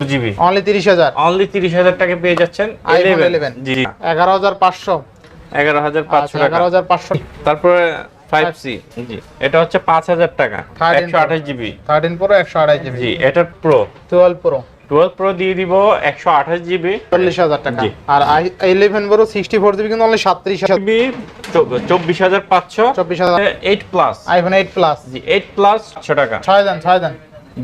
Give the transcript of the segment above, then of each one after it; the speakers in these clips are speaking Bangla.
জিবি অনলি তিরিশ হাজার। অনলি তিরিশ হাজার টাকা পেয়ে যাচ্ছেন 11 11 জি। এগারো হাজার পাঁচশো। এগারো হাজার পাঁচশো টাকা। এগারো হাজার পাঁচশো। তারপরে ফাইভ জি। এটা হচ্ছে পাঁচ হাজার টাকা। 13 একশো আঠাশ জিবি থার্টিন প্রো একশো আড়াই জিবি জি এটা pro twelve pro twelve pro দিয়ে দিব একশো আঠাশ জিবি চল্লিশ হাজার টাকা। আর প্রো জিবি কিন্তু অনলি সাতত্রিশ হাজার। জিবি চব্বিশ হাজার পাঁচশো। চব্বিশ হাজার। Eight plus iPhone eight plus জি এইট প্লাস ছশো টাকা। ছয় দেন ছয় দেন।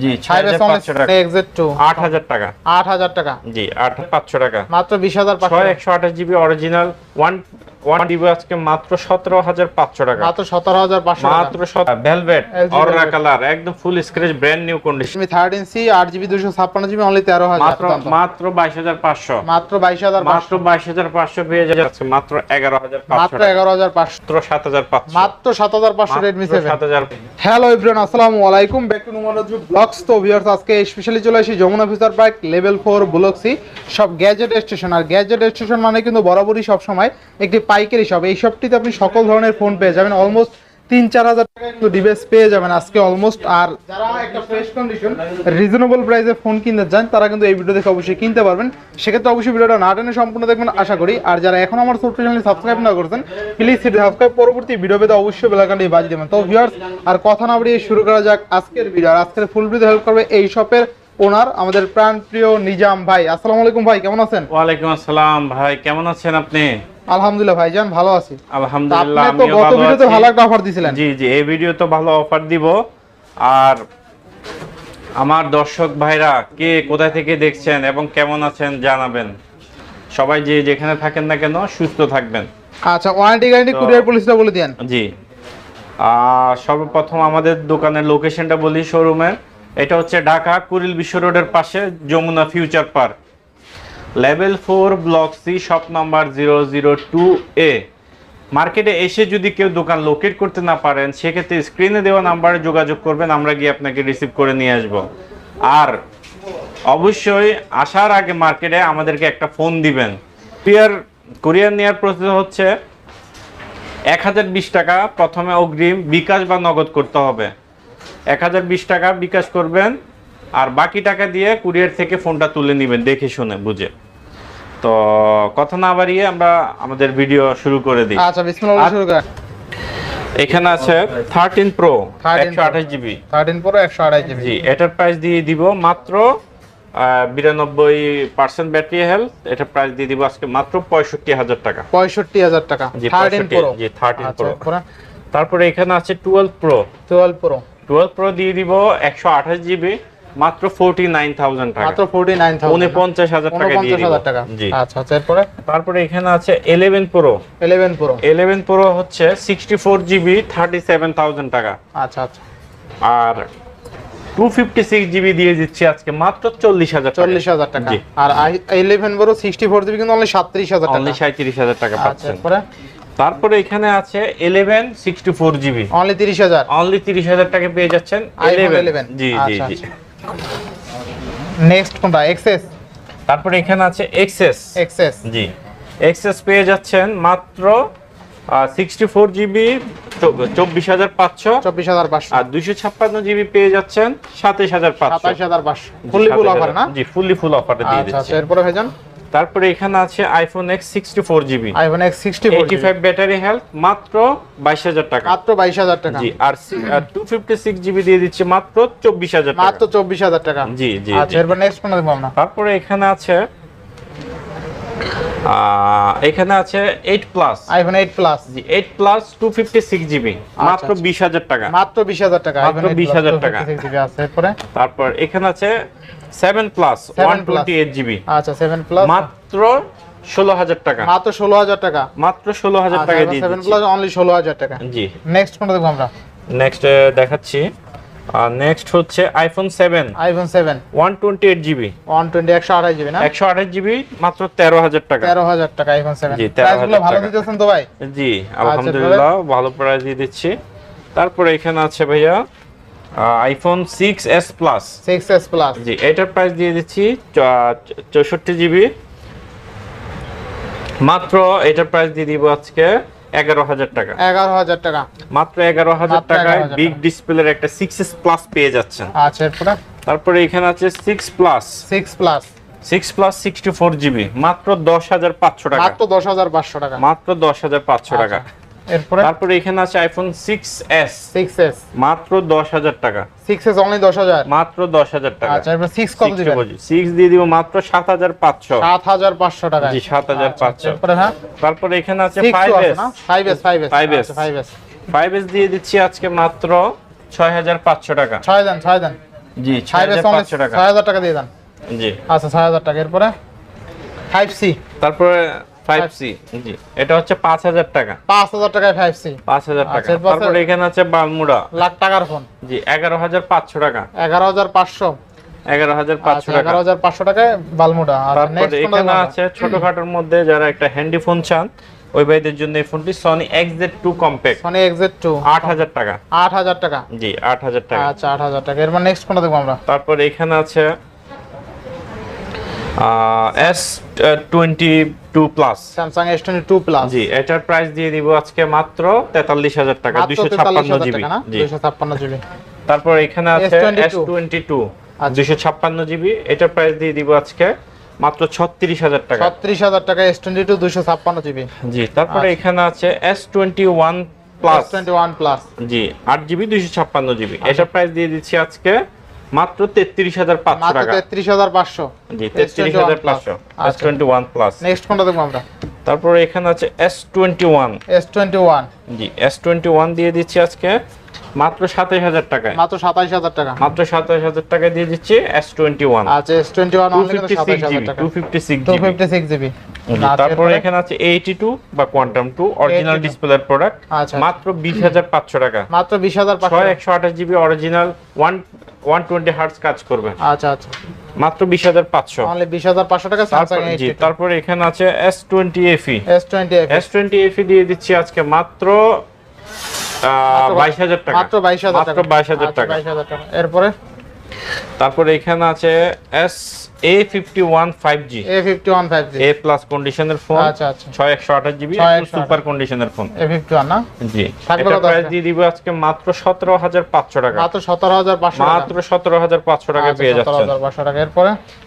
জি 6500 টাকা। এক্সেট 8000 টাকা। 8000 টাকা। জি 8500 টাকা। মাত্র 20500 6128 জিবি অরিজিনাল ওয়ান আজকে মাত্র 17500 টাকা। মাত্র 17500 মাত্র ভেলভেট কালার একদম full brand new condition inch 8GB 256GB only 13000 মাত্র মাত্র মাত্র পেয়ে মাত্র মাত্র 11500 7500 মাত্র হ্যালো এভরিওয়ান আসসালামু আলাইকুম। ব্যাক টু ব্লগস তো ভিউয়ার্স আজকে স্পেশালি চলে Jamuna future park level block C সব গ্যাজেট স্টেশন আর গ্যাজেট স্টেশন মানে কিন্তু বরাবরই সব সময় একটি পাইকারি শপ এই শপটিতে আপনি সকল ধরনের ফোন পেয়ে যাবেন। অলমোস্ট তিন, চার হাজার টাকা কিন্তু ডিভাইস পেয়ে যাবেন আজকে অলমোস্ট আর যারা একটা ফ্রেশ কন্ডিশন রিজনেবল প্রাইসে ফোন কিনতে চান, তারা কিন্তু এই ভিডিও দেখে অবশ্যই কিনতে পারবেন। সেক্ষেত্রে অবশ্যই ভিডিওটা না টেনে সম্পূর্ণ দেখবেন, আশা করি। আর যারা এখন আমার ছোট্ট চ্যানেল সাবস্ক্রাইব না করছেন প্লিজ সেটি সাবস্ক্রাইব পরবর্তী ভিডিও পেতে অবশ্যই বেলাকানটি বাজিয়ে দেবেন। তো ভিউয়ার্স আর কথা না বাড়িয়ে শুরু করা যাক আজকের ভিডিও আর আজকের ফুল ভিডিও হেল্প করবে এই শপের ওনার আমাদের প্রাণ প্রিয় নিজাম ভাই। আসসালামু আলাইকুম ভাই কেমন আছেন? ওয়ালাইকুম আসসালাম ভাই কেমন আছেন আপনি? আলহামদুলিল্লাহ ভাইজান ভালো আছি। আলহামদুলিল্লাহ আপনি তো গত ভিডিওতে ভালো একটা অফার দিছিলেন। জি জি এই ভিডিও তো ভালো অফার দিব। আর আমার দর্শক ভাইরা কে কোথায় থেকে দেখছেন এবং কেমন আছেন জানাবেন। সবাই যে যেখানে থাকেন না কেন সুস্থ থাকবেন। আচ্ছা ওয়ারেন্টি গ্যারান্টি কুরিয়ার পলিসিটা বলে দেন জি। সর্বপ্রথম আমাদের দোকানের লোকেশনটা বলি শোরুমের এটা হচ্ছে ঢাকা কুরিল বিশ্ব রোডের পাশে Jamuna future park. Level four block C, shop number zero zero two A. মার্কেটে এসে যদি কেউ দোকান লোকেট করতে না পারেন, সেক্ষেত্রে স্ক্রিনে দেওয়া নাম্বারে যোগাযোগ করবেন, আমরা গিয়ে আপনাকে রিসিভ করে নিয়ে আসব। আর অবশ্যই আসার আগে মার্কেটে আমাদেরকে একটা ফোন দিবেন। কুরিয়ার কুরিয়ার নেওয়ার প্রসেস হচ্ছে এক হাজার বিশ টাকা প্রথমে অগ্রিম বিকাশ বা নগদ করতে হবে। এক হাজার বিশ টাকা বিকাশ করবেন আর বাকি টাকা দিয়ে কুরিয়ার থেকে ফোনটা তুলে নেবেন দেখে শুনে বুঝে। তো কথা না বাড়িয়ে আমরা আমাদের ভিডিও শুরু করে দিই। আচ্ছা বিসমিল্লাহ শুরু করেন। এখানে আছে থার্টিন প্রো 13 একশো আঠাশ জিবি থার্টিন প্রো একশো আড়াই জিবি জি এটার প্রাইস দিয়ে দিব মাত্র বিরানব্বই পার্সেন্ট ব্যাটারি হেলথ এটার প্রাইস দিয়ে দিব আজকে মাত্র পঁয়ষট্টি হাজার টাকা। পঁয়ষট্টি হাজার টাকা। জি, থার্টিন প্রো জি, 13 আচ্ছা তারপরে এখানে আছে twelve pro twelve pro twelve pro দিয়ে দিব একশো আঠাশ জিবি মাত্র ফোরটি নাইন থাউজেন্ড টাকা। মাত্র ফোর্টি নাইন থাউজেন্ড উনপঞ্চাশ হাজার টাকা দিয়ে উনপঞ্চাশ দিব। হাজার টাকা। জি। আচ্ছা আচ্ছা এরপরে? তারপরে এখানে আছে eleven pro eleven pro eleven pro হচ্ছে sixty four GB thirty seven thousand টাকা। আচ্ছা আচ্ছা। আর টু ফিফটি সিক্স জিবি দিয়ে দিচ্ছি আজকে মাত্র চল্লিশ হাজার চল্লিশ হাজার টাকা। জি। আর eleven pro sixty four GB কিন্তু অনলি সাতত্রিশ হাজার টাকা। অনলি সাঁত্রিশ হাজার টাকা আচ্ছা পাচ্ছেন। এরপরে? তারপরে এখানে আছে eleven sixty four GB only তিরিশ হাজার। অনলি তিরিশ হাজার টাকা পেয়ে যাচ্ছেন iPhone 11 জি জি আচ্ছা, জি। আচ্ছা। নেক্সট কোনটা? এক্সএস তারপরে এখানে আছে এক্সেস এক্সএস জি। এক্সেস পেয়ে যাচ্ছেন মাত্র সিক্সটি ফোর জিবি চব্বিশ হাজার পাঁচশো। চব্বিশ হাজার পাঁচশো। আর দুইশো ছাপ্পান্ন জিবি পেয়ে যাচ্ছেন সাতাইশ হাজার পাঁচশো। সাতাশ হাজার পাঁচশো। ফুললি ফুল অফার না? জি ফুললি ফুল অফারে দিয়ে আচ্ছা দিচ্ছি। আচ্ছা। এরপরে ভাইজান? তারপরে এখানে আছে iPhone X sixty four GB iPhone X sixty eighty five battery health মাত্র বাইশ হাজার টাকা। মাত্র বাইশ হাজার টাকা। জি আর টু ফিফটি সিক্স জিবি দিয়ে দিচ্ছে মাত্র চব্বিশ হাজার মাত্র চব্বিশ হাজার টাকা। জি জি আচ্ছা এরপর নেক্সট ফোন দেখব আমরা। তারপরে এখানে আছে এখানে আছে eight plus iPhone eight plus জি eight plus two fifty six GB মাত্র আচ্ছা। বিশ হাজার টাকা। মাত্র বিশ হাজার টাকা মাত্র 20,000 টাকা। 256 GB আছে এরপরে? তারপর এখানে আছে seven plus 7 one plus। Twenty eight GB আচ্ছা সেভেন প্লাস মাত্র ষোলো হাজার টাকা। মাত্র ষোলো হাজার টাকা। মাত্র ষোলো হাজার টাকা দিয়ে সেভেন প্লাস অনলি ষোলো হাজার টাকা। জি। নেক্সট কোনটা দেখব আমরা? নেক্সট দেখাচ্ছি। নেক্সট হচ্ছে iPhone seven iPhone seven one twenty eight GB one twenty একশো আঠাশ জিবি না? একশো আঠাশ জিবি মাত্র তেরো হাজার টাকা। তেরো হাজার টাকা আইফোন সেভেন জি, 13,000 প্রাইসগুলো ভালো দিতেছেন তো ভাই? জি আলহামদুলিল্লাহ ভালো প্রাইস দিয়ে দিচ্ছি। তারপরে এখানে আছে ভাইয়া iPhone six S plus six S plus জি এটার প্রাইস দিয়ে দিচ্ছি চৌষট্টি জিবি মাত্র এটার প্রাইস দিয়ে দিব আজকে এগারো হাজার টাকা। এগারো হাজার টাকা। মাত্র এগারো হাজার টাকায় বিগ ডিসপ্লের একটা সিক্স এস প্লাস পেয়ে যাচ্ছেন। আচ্ছা এরপরে? তারপরে এখানে আছে six plus six plus six plus sixty four GB মাত্র দশ হাজার পাঁচশো টাকা। মাত্র দশ হাজার পাঁচশো টাকা। মাত্র দশ হাজার পাঁচশো টাকা। আচ্ছা। তারপরে এখানে আছে iPhone six S six S মাত্র দশ হাজার টাকা। সিক্স এস অনলি দশ হাজার? মাত্র দশ হাজার টাকা। আচ্ছা এরপর সিক্স কত দিবেন? সিক্স দিয়ে দিব মাত্র সাত হাজার পাঁচশো। সাত হাজার পাঁচশো টাকা। জি সাত হাজার পাঁচশো। এরপরে হ্যাঁ? তারপরে এখানে আছে সিক্স ফাইভ আছে এস না five S five S 5S five S five S দিয়ে দিচ্ছি আজকে মাত্র ছয় হাজার পাঁচশো টাকা। ছয় দেন ছয় দেন। জি ছয় ফাইভ এস হাজার অনলি পাঁচশো টাকা। ছয় হাজার টাকা দিয়ে দেন। জি। আচ্ছা ছয় হাজার টাকা। এরপরে? ফাইভ সি তারপরে জি। এটা হচ্ছে টাকা। টাকায় টাকা। আচ্ছা, তারপরে এখানে আছে বালমুড়া। লাখ টাকার ফোন। জি টাকা। আচ্ছা টাকা। টাকায় বালমুডা। আর নেক্সট এখানে আছে ছোটখাটোর মধ্যে যারা একটা হ্যান্ডি ফোন চান ওই ভাইদের জন্য এই ফোনটি Sony XZ two compact Sony XZ two আট হাজার টাকা। আট হাজার টাকা। জি আট হাজার টাকা। আচ্ছা আট হাজার টাকা। এরপর নেক্সট কোনটা দেখব আমরা। তারপর এখানে আছে S twenty two plus Samsung S twenty two plus জি এটার প্রাইস দিয়ে দিব আজকে মাত্র তেতাল্লিশ হাজার টাকা দুশো ছাপ্পান্ন জিবি। ছাপ্পান্ন জিবি। তারপর এখানে আছে S22 এস টোয়েন্টি টু আচ্ছা। দুশো ছাপ্পান্ন জিবি। এটার প্রাইস দিয়ে দিব আজকে মাত্র ছত্রিশ হাজার টাকা। ছত্রিশ হাজার টাকা এস টোয়েন্টি টু ছাপ্পান্ন জিবি। জি তারপরে আচ্ছা। এখানে আছে S twenty one plus plus twenty one plus জি আট জিবি দুইশো ছাপ্পান্ন জিবি। আচ্ছা। এটার প্রাইস দিয়ে দিচ্ছি আজকে মাত্র তেত্রিশ হাজার পাঁচশো মাত্র টাকা। তেত্রিশ হাজার পাঁচশো। জি তেত্রিশ হাজার পাঁচশো। এস আচ্ছা। টোয়েন্টি ওয়ান প্লাস নেক্সট কোনটা দেখব আমরা? তারপরে এখানে আছে S twenty one S twenty one জি এস টোয়েন্টি ওয়ান দিয়ে দিচ্ছি আজকে মাত্র সাতাশ হাজার টাকায়। মাত্র সাতাইশ হাজার টাকা। মাত্র সাতাশ হাজার টাকায় দিয়ে দিচ্ছি এস টোয়েন্টি ওয়ান আচ্ছা S twenty one two only কিন্তু ফিফটি সাতাইশ সিক্স হাজার জিবি টাকা two fifty six two GB তারপরে এখানে আছে এইটি টু বা কোয়ান্টাম টু অরিজিনাল 82 ডিসপ্লের প্রোডাক্ট আচ্ছা। মাত্র বিশ হাজার পাঁচশো টাকা। মাত্র বিশ হাজার পাঁচশো। ছয় একশো আঠাশ জিবি অরিজিনাল ওয়ান 120 হার্টজ কাজ করবে। আচ্ছা আচ্ছা। মাত্র 20500 তাহলে 20500 টাকা স্যামসাং জি তারপরে এখানে আছে S20 FE S20 FE S20 FE দিয়ে দিচ্ছি আজকে মাত্র 22000 টাকা। মাত্র 22000 টাকা। মাত্র 22000 আচ্ছা, টাকা। 22000 টাকা। এরপরে? তারপরে এখানে আছে S A51 5G আচ্ছা টাকা।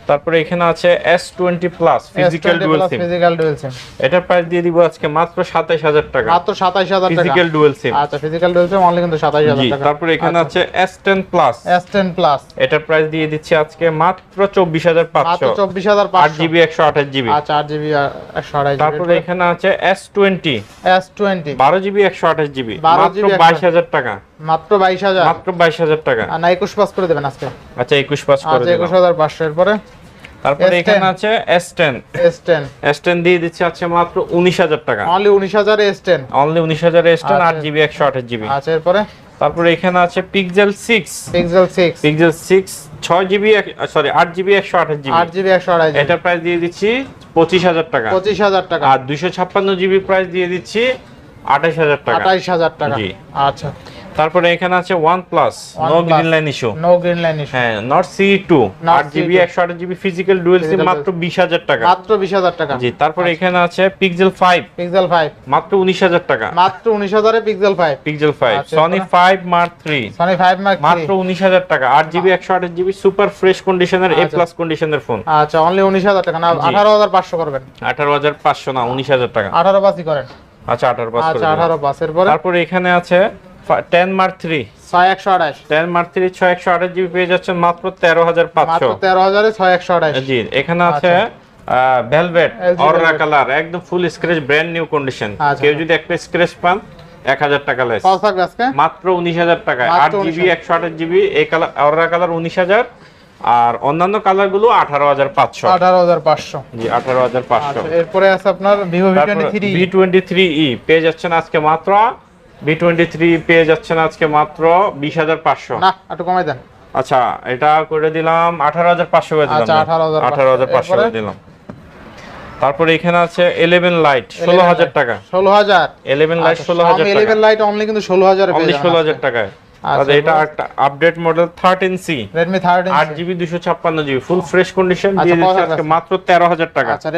তারপরে এখানে আছে প্লাস প্রাইস দিয়ে দিব আজকে মাত্র 27000 হাজার টাকা। তারপরে এখানে আছে প্রাইস দিয়ে আজকে মাত্র 24000 আচ্ছা আট জিবি একশো আড়াই তারপরে এখানে আছে এস টোয়েন্টি এস টোয়েন্টি বারো জিবি একশো আঠাশ জিবি। 12 মাত্র GB বাইশ হাজার টাকা। মাত্র বাইশ হাজার। মাত্র বাইশ হাজার টাকা। না একুশ পাস করে দেবেন আজকে। আচ্ছা একুশ পাস করে দিলাম। হাজার পাঁচশো। এরপরে? তারপরে এখানে আছে S ten S ten S ten দিয়ে দিচ্ছে আজকে মাত্র উনিশ হাজার টাকা। অনলি উনিশ হাজার এস টেন অনলি উনিশ হাজার এস টেন আচ্ছা। আট জিবি একশো আঠাশ জিবি। আচ্ছা এরপরে? তারপরে এখানে আছে পিক্সেল 6 পিক্সেল 6 পিক্সেল সিক্স ছয় জিবি সরি আট জিবি একশো আঠাশ জিবি আট জিবি একশো এটা জিবি প্রাইস দিয়ে দিচ্ছি পঁচিশ হাজার টাকা। পঁচিশ হাজার টাকা। আর দুইশো ছাপ্পান্ন জিবি প্রাইস দিয়ে দিচ্ছি আঠাশ হাজার টাকা। আঠাইশ হাজার টাকা। জি। আচ্ছা। তারপরে এখানে আছে one plus no. Green line issue no green line issue হ্যাঁ নট সি টু Not আট জিবি C2 একশো আঠাশ জিবি ফিজিক্যাল ডুয়েল সিম মাত্র বিশ হাজার টাকা। মাত্র বিশ হাজার টাকা। জি তারপরে এখানে আছে পিক্সেল ফাইভ পিক্সেল ফাইভ মাত্র উনিশ হাজার টাকা। মাত্র উনিশ হাজারে পিক্সেল ফাইভ পিক্সেল ফাইভ আচ্ছা, Sony? Five mark three Sony five mark মাত্র উনিশ হাজার টাকা আট জিবি একশো আঠাশ জিবি সুপার ফ্রেশ কন্ডিশনের এ আচ্ছা। প্লাস কন্ডিশনের ফোন আচ্ছা অনলি উনিশ হাজার টাকা। না। আঠারো হাজার পাঁচশো করবেন। আঠারো হাজার পাঁচশো না উনিশ হাজার টাকা। আঠারো পাঁচই করেন। আচ্ছা আঠারো পাঁচ আচ্ছা আঠারো পাঁচ এরপরে তারপরে এখানে আছে টেন মার্ক থ্রি ছয় একশো আঠাশ। টেন মার্ক থ্রি ছয় একশো আঠাশ জিবি পেয়ে যাচ্ছেন মাত্র তেরো মাত্র পাঁচশো। তেরো হাজারে ছয় একশো আঠাশ। জি এখানে আছে ভেলভেট অররা কালার একদম full scratch brand new condition আচ্ছা। কেউ যদি একটা স্ক্র্যাচ পান এক হাজার টাকা লেস কত থাকবে আজকে মাত্র উনিশ হাজার আট জিবি একশো আঠাশ জিবি এই কালার অররা কালার উনিশ হাজার। আর অন্যান্য কালারগুলো আঠারো হাজার পাঁচশো। আঠারো হাজার পাঁচশো। জি আঠারো হাজার পাঁচশো। আচ্ছা এরপরে আছে আপনার Vivo three V twenty three E পেয়ে যাচ্ছেন আজকে মাত্র ভি টোয়েন্টি থ্রি পেয়ে যাচ্ছেন আজকে মাত্র বিশ হাজার পাঁচশো। না একটু কমাই দেন। আচ্ছা এটা করে দিলাম আঠারো হাজার পাঁচশো করে দিলাম আচ্ছা, 18,500 আঠারো হাজার পাঁচশো করে দিলাম। তারপরে এখানে আছে ইলেভেন লাইট ষোলো হাজার টাকা। ষোলো হাজার। ইলেভেন লাইট ষোলো হাজার ইলেভেন টাকা। লাইট অনলি কিন্তু ষোলো হাজার অনলি ষোলো হাজার টাকায়। তাহলে এটা একটা update model thirteen C Redmi thirteen আট জিবি দুশো ছাপ্পান্ন জিবি ফুল ফ্রেশ কন্ডিশন আচ্ছা, দিয়ে দিচ্ছে আজকে মাত্র তেরো হাজার টাকা। আচ্ছা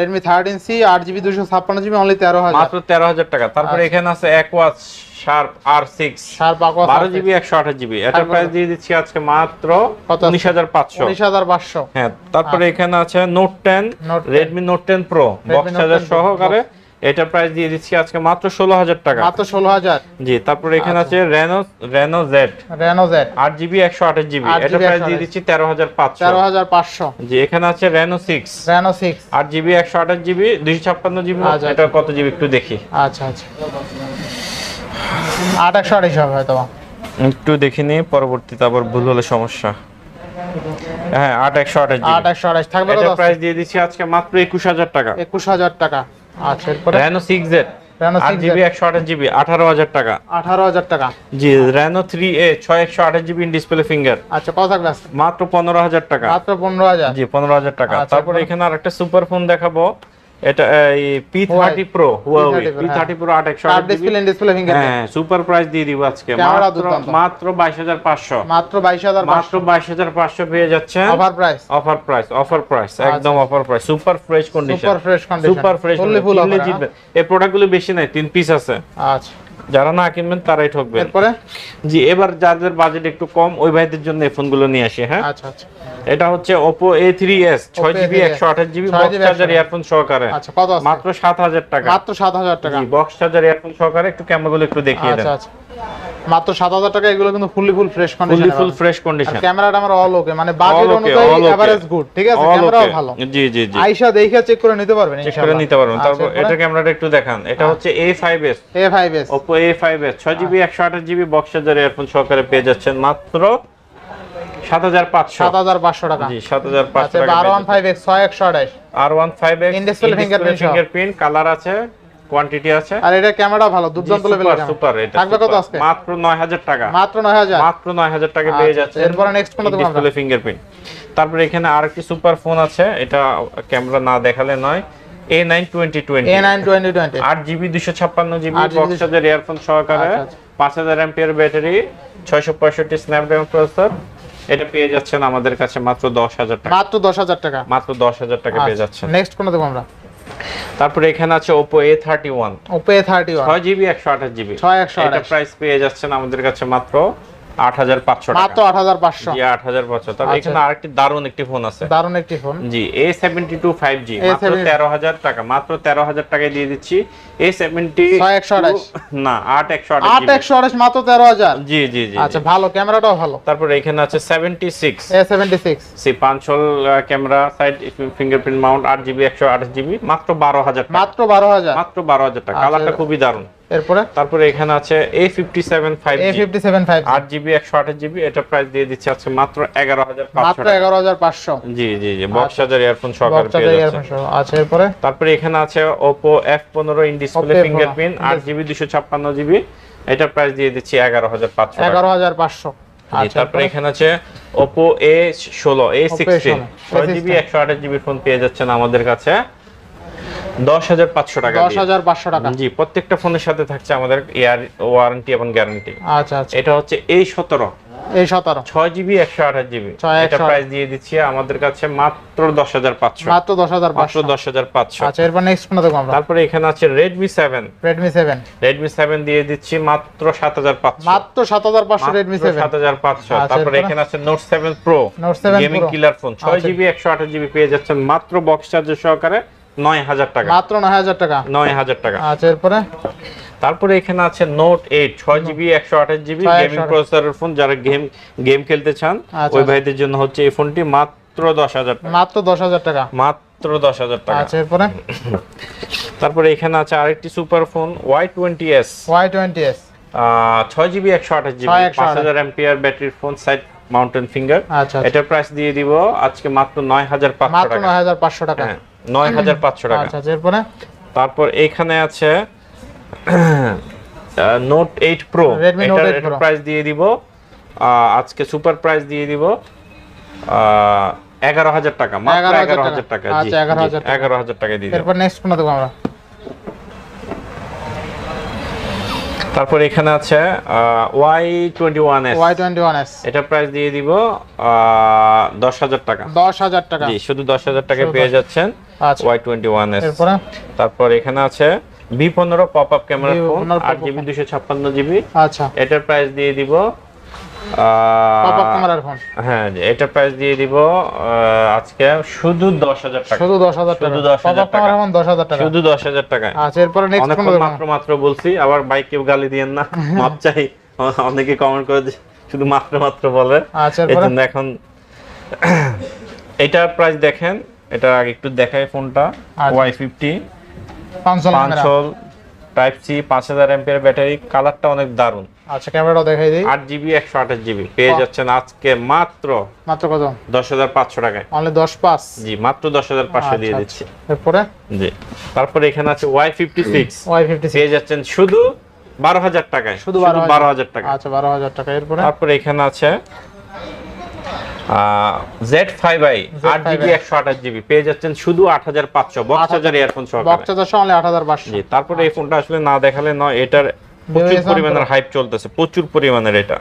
দুশো ছাপ্পান্ন জিবি অনলি তেরো হাজার। মাত্র তেরো হাজার টাকা। তারপরে আচ্ছা। এখানে আছে Aquos Sharp R six Sharp Aquos বারো জিবি একশো আঠাশ জিবি এটা প্রাইস দিয়ে দিচ্ছি আজকে মাত্র? উনিশ হাজার পাঁচশো। উনিশ হাজার পাঁচশো। হ্যাঁ তারপরে এখানে আছে note ten Note 10 Redmi note ten pro box Note charger 10 Pro সহকারে। এটা প্রাইস দিয়ে দিচ্ছি আজকে মাত্র ষোলো হাজার টাকা। মাত্র ষোলো হাজার। জি তারপরে এখানে আচ্ছা। আছে Reno Reno Z Reno Z আট জিবি একশো আঠাশ জিবি এটা প্রাইস দিয়ে দিচ্ছি তেরো হাজার পাঁচশো। তেরো হাজার পাঁচশো। জি এখানে আছে রেনো সিক্স রেনো সিক্স আট জিবি একশো আঠাশ জিবি দুইশো ছাপ্পান্ন জিবি আচ্ছা, এটা কত জিবি একটু দেখি। আচ্ছা আচ্ছা। আট একশো আড়াইশ হবে হয়তো একটু দেখে নিই পরবর্তীতে আবার ভুল হলে সমস্যা। হ্যাঁ আট একশো আঠাশ আট একশো থাকবে প্রাইস দিয়ে দিচ্ছি আজকে মাত্র একুশ হাজার টাকা। একুশ হাজার টাকা। আচ্ছা এরপরে? রেনো সিক্স জেড রেনো আট সিক্স জিবি একশো আঠাশ জিবি আঠারো হাজার টাকা। আঠারো হাজার টাকা। জি রেনো থ্রি এ ছয় একশো আঠাশ জিবি ডিসপ্লে ফিঙ্গার আচ্ছা কত থাকবে মাত্র পনেরো হাজার টাকা। মাত্র পনেরো হাজার। জি পনেরো হাজার টাকা। তারপর এখানে আরেকটা সুপার ফোন দেখাবো। এটা এই P30 Pro Huawei। Thirty pro Huawei P30 Pro, P হ্যাঁ। থার্টি প্রো আট একশো কার্ড আঠাশ জিবি ডিসপ্লে ডিসপ্লে ফিঙ্গার হ্যাঁ সুপার প্রাইস দিয়ে দিব আজকে। মাত্র। মাত্র বাইশ হাজার পাঁচশো। মাত্র বাইশ হাজার মাত্র বাইশ হাজার পাঁচশো পেয়ে যাচ্ছে offer price offer price offer price একদম offer price super fresh condition super fresh condition super fresh full এই প্রোডাক্টগুলো বেশি নাই তিন পিস আছে। আচ্ছা। যারা না কিনবেন তারাই ঠকবেন। এরপরে? জি এবার যাদের বাজেট একটু কম ওই ভাইদের জন্য এই ফোনগুলো নিয়ে আসি হ্যাঁ? আচ্ছা আচ্ছা। এটা হচ্ছে Oppo A3s ছয় Oppo জিবি A3s, একশো আঠাশ জিবি 6 বক্স চার্জার ইয়ারফোন সহকারে। আচ্ছা কত আছে? মাত্র সাত হাজার টাকা। মাত্র সাত হাজার টাকা। জি বক্স চার্জার ইয়ারফোন সহকারে একটু ক্যামেরাগুলো একটু দেখিয়ে দেন। আচ্ছা আচ্ছা। মাত্র সাত হাজার টাকা এগুলো কিন্তু fully full fresh fully condition full fresh condition ক্যামেরাটা আমার অল ওকে মানে বাজেট অনুযায়ী এভারেজ গুড ঠিক আছে? ক্যামেরাও ভালো। জি জি জি। আইসা দেখে চেক করে নিতে পারবেন চেক করে নিতে পারবেন। আচ্ছা, তারপর এটা ক্যামেরাটা একটু দেখান। এটা হচ্ছে A5s এ ফাইভ এস Oppo A5s ছয় জিবি একশো আঠাশ জিবি বক্স চার্জার ইয়ারফোন সহকারে পেয়ে যাচ্ছেন মাত্র সাত হাজার পাঁচশো। সাত হাজার পাঁচশো টাকা। জি সাত হাজার পাঁচশো আচ্ছা টাকা আর ওয়ান ফাইভ এক্স ছয় একশো আঠাইশ আর ওয়ান ফাইভ In-display fingerprint সহ। ফিঙ্গারপ্রিন্ট কালার আছে। কোয়ান্টিটি আছে? আর এটা ক্যামেরা ভালো দুর্দান্ত লেভেলের সুপার এটা থাকবে কত আজকে? মাত্র নয় হাজার টাকা। মাত্র নয় হাজার? মাত্র নয় হাজার টাকা পেয়ে আচ্ছা, যাচ্ছে। এরপরে next কোনটা দেবো আমরা? ফিঙ্গারপ্রিন্ট তারপরে এখানে আরেকটি সুপার ফোন আছে এটা ক্যামেরা না দেখালে নয়। A nine twenty twenty A nine twenty twenty আট জিবি দুশো ছাপ্পান্ন GB 8 GB box charger earphone সহকারে। আচ্ছা, আচ্ছা। পাঁচ হাজার এমপিয়ার ব্যাটারি ছয়শো পঁয়ষট্টি স্ন্যাপড্রাগন প্রসেসর এটা পেয়ে যাচ্ছেন আমাদের কাছে মাত্র দশ হাজার টাকা। মাত্র দশ হাজার টাকা। মাত্র দশ হাজার টাকা পেয়ে যাচ্ছেন। নেক্সট কোনটা দেবো আমরা। তারপরে এখানে আছে Oppo A thirty one Oppo A thirty one GB একশো আঠাশ জিবি ছয় একশো এটা প্রাইস পেয়ে যাচ্ছেন আমাদের কাছে মাত্র আট হাজার পাঁচশো মাত্র টাকা আট হাজার পাঁচশো। জি আট হাজার পাঁচশো। তবে আচ্ছা। এখানে আরেকটি দারুণ একটি ফোন আছে। দারুণ একটি phone. G A seventy two five G মাত্র A70 টাকা মাত্র তেরো হাজার টাকায় দিয়ে দিচ্ছি। না মাত্র তেরো হাজার। জি জি জি আচ্ছা ভালো ক্যামেরাটাও ভালো। তারপরে এখানে আছে C camera side fingerprint mount আট জিবি একশো আঠাশ জিবি মাত্র বারো হাজার টাকা। মাত্র বারো হাজার। মাত্র বারো হাজার টাকা। আচ্ছা। কালারটা খুবই দারুণ। এরপরে? তারপরে এখানে আছে A fifty seven five A fifty seven five আট জিবি একশো আঠাশ জিবি এটা প্রাইস দিয়ে দিচ্ছে আজকে মাত্র এগারো হাজার পাঁচশো মাত্র টাকা। এগারো হাজার পাঁচশো। জি জি জি বক্স চার্জার ইয়ারফোন সহকারে পেয়ে যাচ্ছে আচ্ছা এরপরে? তারপরে এখানে আছে এফ পনেরো ইন ডিসপ্লে ফিঙ্গারপ্রিন্ট আট জিবি দুশো ছাপ্পান্ন জিবি এটা প্রাইস দিয়ে দিচ্ছি এগারো হাজার পাঁচশো টাকা। এগারো হাজার পাঁচশো। জি, আচ্ছা তারপরে এখানে আছে ওপো এ ষোলো এ সিক্সটিন A16 ছয় জিবি একশো আঠাশ জিবি ফোন পেয়ে যাচ্ছেন আমাদের কাছে। দশ হাজার পাঁচশো টাকা দশ দিয়ে। হাজার পাঁচশো টাকা। জি প্রত্যেকটা ফোনের সাথে থাকছে আমাদের ইয়ার ওয়ারেন্টি এবং গ্যারান্টি। আচ্ছা আচ্ছা। এটা হচ্ছে এই সতেরো। এই সতেরো। ছয় জিবি একশো আঠাশ জিবি। এটা প্রাইস দিয়ে দিচ্ছি আমাদের কাছে মাত্র মাত্র আচ্ছা এরপর নেক্সট কোনটা দেখব আমরা। তারপরে এখানে আছে দিয়ে দিচ্ছি মাত্র মাত্র রেডমি সাত হাজার পাঁচশো। আচ্ছা, তারপরে এখানে আছে Note 7 গেমিং কিলার ফোন ছয়। জিবি একশো আঠাশ জিবি পেয়ে যাচ্ছেন মাত্র বক্স চার্জার সহকারে। নয় হাজার টাকা। মাত্র নয় হাজার টাকা? নয় হাজার টাকা। আচ্ছা এরপরে? তারপরে এখানে আছে নোট এইট ছয় জিবি একশো আঠাশ জিবি গেমিং প্রসেসরের ফোন যারা গেম গেম খেলতে চান আচ্ছা, ওই আচ্ছা। ভাইদের জন্য হচ্ছে এই ফোনটি মাত্র দশ হাজার টাকা। মাত্র দশ হাজার টাকা? মাত্র দশ হাজার টাকা। আচ্ছা এরপরে? তারপরে এখানে আছে আরেকটি super phone Y twenty S Y twenty S ছয় জিবি একশো আঠাশ জিবি পাঁচ হাজার ব্যাটারির ফোন সাইড মাউন্টেন ফিঙ্গার আচ্ছা আচ্ছা। এটা প্রাইস দিয়ে দিব আজকে মাত্র নয় হাজার পাঁচশো মাত্র টাকা। নয় হাজার পাঁচশো টাকা। হ্যাঁ। নয় হাজার পাঁচশো টাকা। তারপর এখানে আছে note eight pro Redmi Note 8 Pro। Price দিয়ে দিব। আজকে সুপার প্রাইস দিয়ে দিব। এগারো হাজার টাকা মাত্র এগারো হাজার টাকা। টাকা। আচ্ছা, 11,000 টাকা। এগারো হাজার টাকা দিয়ে এরপর নেক্সট আমরা। তারপর এখানে আছে Y twenty one S Y twenty one S এটা প্রাইস দিয়ে দিব দশ হাজার টাকা। দশ হাজার টাকা। জি শুধু দশ হাজার টাকায় শুধু পেয়ে যাচ্ছেন। ওয়াই টোয়েন্টি ওয়ান এস তারপর এখানে আছে বি পনেরো pop up camera phone pop-up আট জিবি দুশো ছাপ্পান্ন জিবি আচ্ছা। এটার প্রাইস দিয়ে দিব হ্যাঁ জি, প্রাইস দিয়ে দিব আজকে শুধু দশ হাজার টাকা। শুধু দশ হাজার টাকা। শুধু 10,000 পপ আপ ফোন দশ হাজার টাকা। শুধু দশ হাজার টাকায়। আচ্ছা এরপরে মাত্র মাত্র বলছি আবার বাইকে গালি দিয়েন না মাপ চাই। অনেকে কমেন্ট করে শুধু মাত্র মাত্র বলে। আচ্ছা এখন এটার প্রাইস দেখেন এটা আগে একটু দেখায় ফোনটা আচ্ছা। ওয়াই ফিফটি পাঁচশো পাঁচশো টাইপ সি পাঁচ হাজার এমপিয়ার ব্যাটারি কালারটা অনেক দারুণ। আচ্ছা ক্যামেরাটাও দেখাই দিই। আট জিবি একশো আঠাশ জিবি পেয়ে। যাচ্ছেন আজকে মাত্র মাত্র কত? দশ হাজার পাঁচশো টাকায়। অনলি দশ পাঁচ। জি মাত্র দশ হাজার পাঁচশো দিয়ে আচ্ছা, দিচ্ছি। এরপরে? জি তারপরে এখানে আছে Y fifty six Y fifty পেয়ে যাচ্ছেন শুধু বারো হাজার টাকায়। শুধু শুধু 12,000 বারো হাজার টাকা আচ্ছা বারো হাজার টাকা এরপরে? তারপরে এখানে আছে জেড ফাইভ আই আট জিবি একশো আঠাশ জিবি। পেয়ে যাচ্ছেন শুধু আট হাজার পাঁচশো বক্স ইয়ারফোন বক্স আট হাজার পাঁচশো। তারপরে এই ফোনটা আসলে না দেখালে নয় এটার প্রচুর পরিমাণের হাইপ চলতেছে প্রচুর পরিমাণের এটা।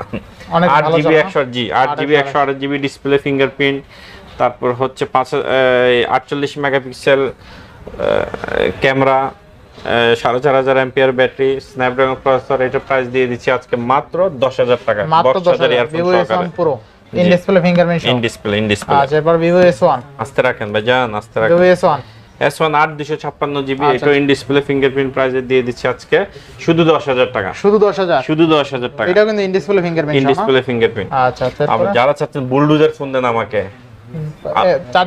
আট জিবি একশো জি আট জিবি একশো একশো আঠাশ জিবি ডিসপ্লে ফিঙ্গারপ্রিন্ট তারপর হচ্ছে পাঁচ আটচল্লিশ মেগাপিক্সেল ক্যামেরা সাড়ে চার হাজার এম্পিয়ার ব্যাটারি স্ন্যাপড্রাগন প্রসেসর এটার প্রাইস দিয়ে দিচ্ছি আজকে মাত্র দশ হাজার টাকা বক্স ইয়ারফোন সহকারে। In display fingerprint in display in display আচ্ছা এরপর ভিভো s1 আস্তে রাখেন ভাইজান আস্তে রাখেন। Vivo S one S one আট দুশো ছাপ্পান্ন জিবি এটা ইন ডিসপ্লে ফিঙ্গারপ্রিন্ট প্রাইসে দিয়ে দিচ্ছি আজকে। শুধু দশ হাজার টাকা। শুধু দশ হাজার? শুধু দশ হাজার টাকা। এটা কিন্তু in display in fingerprint display fingerprint আচ্ছা আচ্ছা যারা চাচ্ছেন বুলডুজার ফোন দেন আমাকে।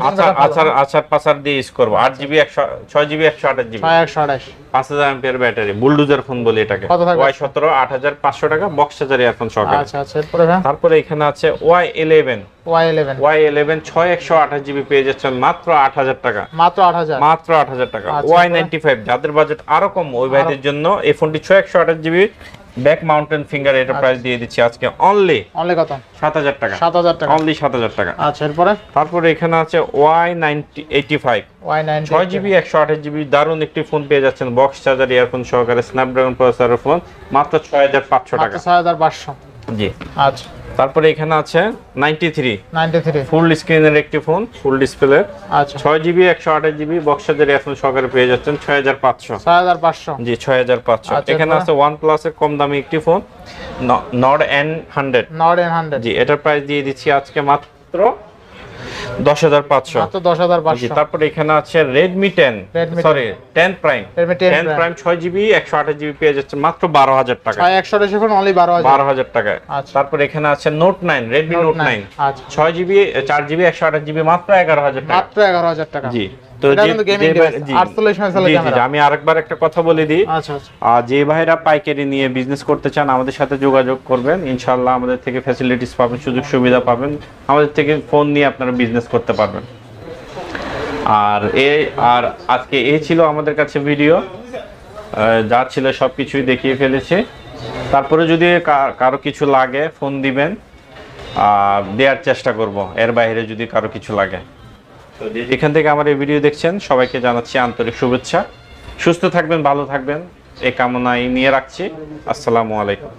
আচার আচার আচার পাচার দিয়ে ইউজ করব। আট জিবি একশো ছয় জিবি একশো আঠাশ জিবি পাঁচ হাজার এমপিয়ার ব্যাটারি বুলডুজার ফোন বলি এটাকে। কত ওয়াই সতেরো আট হাজার পাঁচশো টাকা বক্স হাজার ইয়ারফোন সহকারে। আচ্ছা আচ্ছা তারপরে এখানে আছে ওয়াই ইলেভেন ওয়াই ইলেভেন ছয় একশো আঠাশ জিবি পেয়ে যাচ্ছেন মাত্র আট হাজার টাকা। মাত্র আট হাজার? মাত্র আট হাজার টাকা। ওয়াই? নাইনটি ফাইভ যাদের বাজেট আরও কম ওই ভাইদের জন্য এই ফোনটি ছয় একশো আঠাশ জিবি ব্যাক মাউন্টেন ফিঙ্গার এটা প্রাইস দিয়ে দিচ্ছি আজকে অনলি অনলি কত? সাত হাজার টাকা। সাত হাজার টাকা। অনলি সাত হাজার টাকা। আচ্ছা এরপরে? তারপরে এখানে আছে Y ninety eighty five Y nine ছয় জিবি একশো আঠাশ জিবি দারুণ একটি ফোন পেয়ে যাচ্ছেন বক্স চার্জার ইয়ারফোন সহকারে স্ন্যাপড্রাগন প্রসেসরের ফোন মাত্র ছয় হাজার পাঁচশো টাকা। মাত্র ছয় হাজার পাঁচশো। জি। আচ্ছা। তারপরে এখানে আছে ninety three. Ninety three. Full স্ক্রিনের একটি ফোন ফুল ডিসপ্লে আচ্ছা। ছয় জিবি একশো এখন সহকারে পেয়ে যাচ্ছেন ছয় হাজার পাঁচশো। ছয় হাজার পাঁচশো। জি ছয় হাজার পাঁচশো। আচ্ছা, এখানে আছে ওয়ান প্লাসের কম দামি একটি phone Nord N hundred not N hundred জি এটার প্রাইস দিয়ে দিচ্ছি আজকে মাত্র দশ হাজার পাঁচশো। মাত্র দশ হাজার জি পাঁচশো তারপরে এখানে আছে Redmi 10 sorry ten prime 10 ten Prime। Prime ছয় জিবি একশো আঠাশ জিবি পেয়ে যাচ্ছে মাত্র বারো হাজার টাকা ছয় একশো আঠাশ এখন অনলি বারো হাজার। বারো হাজার টাকায়। আচ্ছা। তারপরে এখানে আছে note nine Redmi Note note 9 nine আচ্ছা। ছয় জিবি চার জিবি একশো আঠাশ জিবি মাত্র এগারো হাজার টাকা মাত্র এগারো হাজার টাকা। জি। তো এটা যে- কিন্তু যে gaming ভাই- device, জি, 48 মেগাপিক্সেলের জি, জি, ক্যামেরা। আমি আরেকবার একটা কথা বলে দিই। আচ্ছা আচ্ছা। আর যে ভাইরা পাইকারি নিয়ে বিজনেস করতে চান আমাদের সাথে যোগাযোগ করবেন। ইনশাল্লাহ আমাদের থেকে ফ্যাসিলিটিস পাবেন সুযোগ সুবিধা পাবেন। আমাদের থেকে ফোন নিয়ে আপনারা বিজনেস করতে পারবেন। আর এ আর আজকে এই ছিল আমাদের কাছে ভিডিও যা ছিল সব কিছুই দেখিয়ে ফেলেছি। তারপরে যদি কারও কিছু লাগে ফোন দিবেন। আর দেওয়ার চেষ্টা করব। এর বাইরে যদি কারও কিছু লাগে। তো যেখান থেকে আমার এই ভিডিও দেখছেন, সবাইকে জানাচ্ছি আন্তরিক শুভেচ্ছা। সুস্থ থাকবেন, ভালো থাকবেন। এই কামনাই নিয়ে রাখছি। আসসালামু আলাইকুম।